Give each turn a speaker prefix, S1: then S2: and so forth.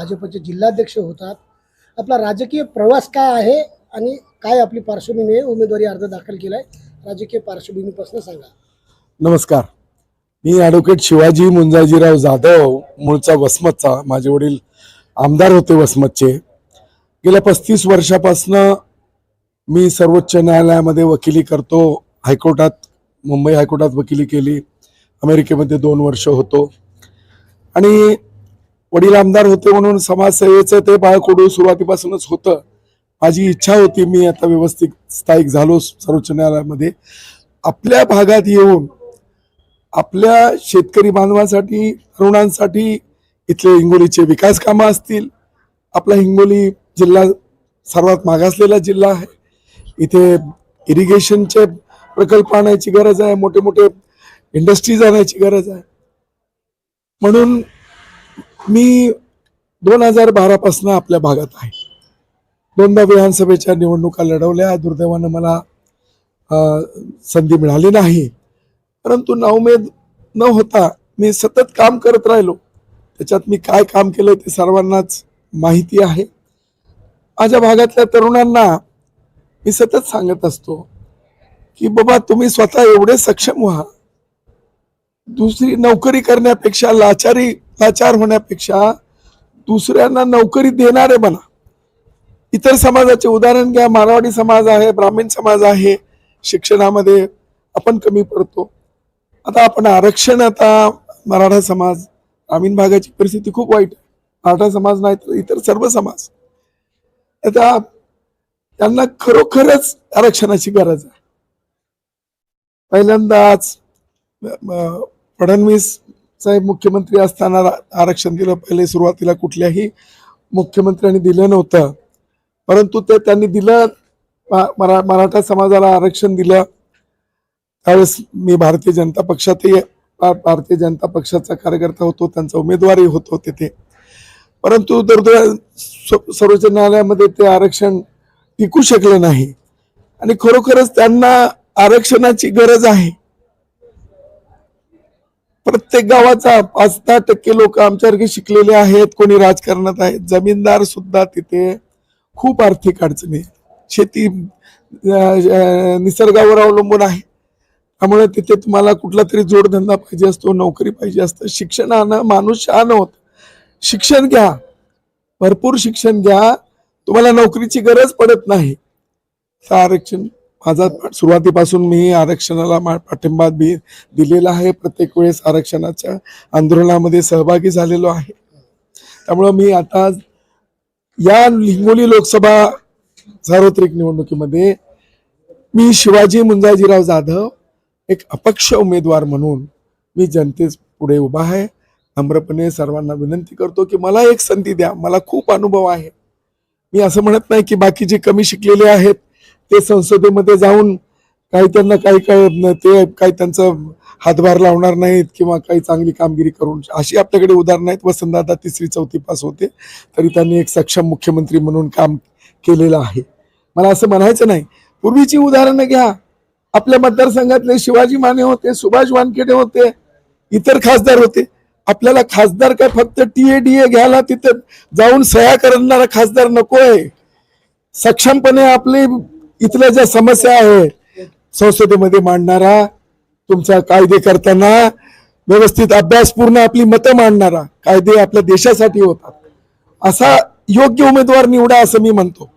S1: भाजपचे जिल्हाध्यक्ष होतात. आपला राजकीय प्रवास काय आहे आणि काय आपली पार्श्वभूमी आहे उमेदवारी अर्ज दाखल केलाय. राजकीय पार्श्वभूमीपासून सांगा.
S2: नमस्कार. मी ॲडव्होकेट शिवाजी मुंजाजीराव जाधव मूळचा वसमतचा माझे वडील आमदार होते वसमतचे. गेल्या पस्तीस वर्षापासनं मी सर्वोच्च न्यायालयामध्ये वकिली करतो. हायकोर्टात मुंबई हायकोर्टात वकिली केली. अमेरिकेमध्ये दोन वर्ष होतो. आणि वडील आमदार होते म्हणून समाजसेवेचं ते बाळकोडू सुरुवातीपासूनच होतं. माझी इच्छा होती मी आता व्यवस्थित स्थायिक झालो सर्वोच्च न्यायालयामध्ये. आपल्या भागात येऊन आपल्या शेतकरी बांधवांसाठी तरुणांसाठी इथले हिंगोलीचे विकास कामं असतील. आपला हिंगोली जिल्हा सर्वात मागासलेला जिल्हा आहे. इथे इरिगेशनचे प्रकल्प आणायची गरज आहे. मोठे मोठे इंडस्ट्रीज आणायची गरज आहे. म्हणून मी दोन हजार बारापासनं आपल्या भागात आहे. दोनदा विधानसभेच्या निवडणुका लढवल्या. दुर्दैवानं मला संधी मिळाली नाही. परंतु नाउमेद न होता मी सतत काम करत राहिलो. त्याच्यात मी काय काम केलं ते सर्वांनाच माहिती आहे. माझ्या भागातल्या तरुणांना मी सतत सांगत असतो की बाबा तुम्ही स्वतः एवढे सक्षम व्हा. दुसरी नोकरी करण्यापेक्षा लाचारी अत्याचार होण्यापेक्षा दुसऱ्यांना नोकरी देणारे बना. इतर समाजाचे उदाहरण घ्या. मारवाडी समाज आहे ब्राह्मण समाज आहे शिक्षणामध्ये आपण कमी पडतो. आता आपण आरक्षण आता मराठा समाज ग्रामीण भागाची परिस्थिती खूप वाईट आहे. मराठा समाज नाही तर इतर सर्व समाज. आता त्यांना खरोखरच आरक्षणाची गरज आहे. पहिल्यांदाच फडणवीस साहेब मुख्यमंत्री असताना आरक्षण दिलं पहिले सुरुवातीला कुठल्याही मुख्यमंत्र्यांनी दिलं नव्हतं. परंतु ते त्यांनी दिलं मरा मराठा समाजाला आरक्षण दिलं. त्यावेळेस मी भारतीय जनता पक्षातही भारतीय जनता पक्षाचा कार्यकर्ता होतो त्यांचा उमेदवारही होतो तिथे. परंतु दुर्दैव स- सर्वोच्च न्यायालयामध्ये ते आरक्षण टिकू शकलं नाही. आणि खरोखरच त्यांना आरक्षणाची गरज आहे. प्रत्येक गावाचा पाच दहा टक्के लोक आमच्यासारखे शिकलेले आहेत कोणी राजकारणात आहेत जमीनदार सुद्धा तिथे खूप आर्थिक अडचणी आहेत. शेती निसर्गावर अवलंबून आहे. त्यामुळे तिथे तुम्हाला कुठला तरी जोडधंदा पाहिजे असतो नोकरी पाहिजे असतं शिक्षणानं माणूस शहाणं होत. शिक्षण घ्या. भरपूर शिक्षण घ्या. तुम्हाला नोकरीची गरज पडत नाही. आरक्षण माझा सुरुवातीपासून मी आरक्षणाला मा- पाठिंबा दि दिलेला आहे. प्रत्येक वेळेस आरक्षणाच्या आंदोलनामध्ये सहभागी झालेलो आहे. त्यामुळं मी आता या हिंगोली लोकसभा सार्वत्रिक निवडणुकीमध्ये मी शिवाजी मुंजाजीराव जाधव एक अपक्ष उमेदवार म्हणून मी जनतेस पुढे उभा आहे. नम्रपणे सर्वांना विनंती करतो की मला एक संधी द्या. मला खूप अनुभव आहे. मी असं म्हणत नाही की बाकी जे कमी शिकलेले आहेत. ते संसदेमध्ये जाऊन काही त्यांना काही काय ते काही त्यांचं हातभार लावणार नाहीत किंवा काही चांगली कामगिरी करून अशी आपल्याकडे उदाहरणं आहेत. वसंतदादा तिसरी चौथी पास होते. तरी त्यांनी एक सक्षम मुख्यमंत्री म्हणून काम केलेलं आहे. मला असं म्हणायचं नाही. पूर्वीची उदाहरणं घ्या. आपल्या मतदारसंघातले शिवाजी माने होते सुभाष वानखेडे होते इतर खासदार होते. आपल्याला खासदार काय फक्त टी ए डी ए घ्यायला तिथे जाऊन सह्या करणारा खासदार नकोय. सक्षमपणे आपली इथल्या ज्या समस्या आहेत संसदेमध्ये मांडणारा तुमचा कायदे करताना व्यवस्थित अभ्यासपूर्ण आपली मतं मांडणारा कायदे आपल्या देशासाठी होतात. असा योग्य उमेदवार निवडा असं मी म्हणतो.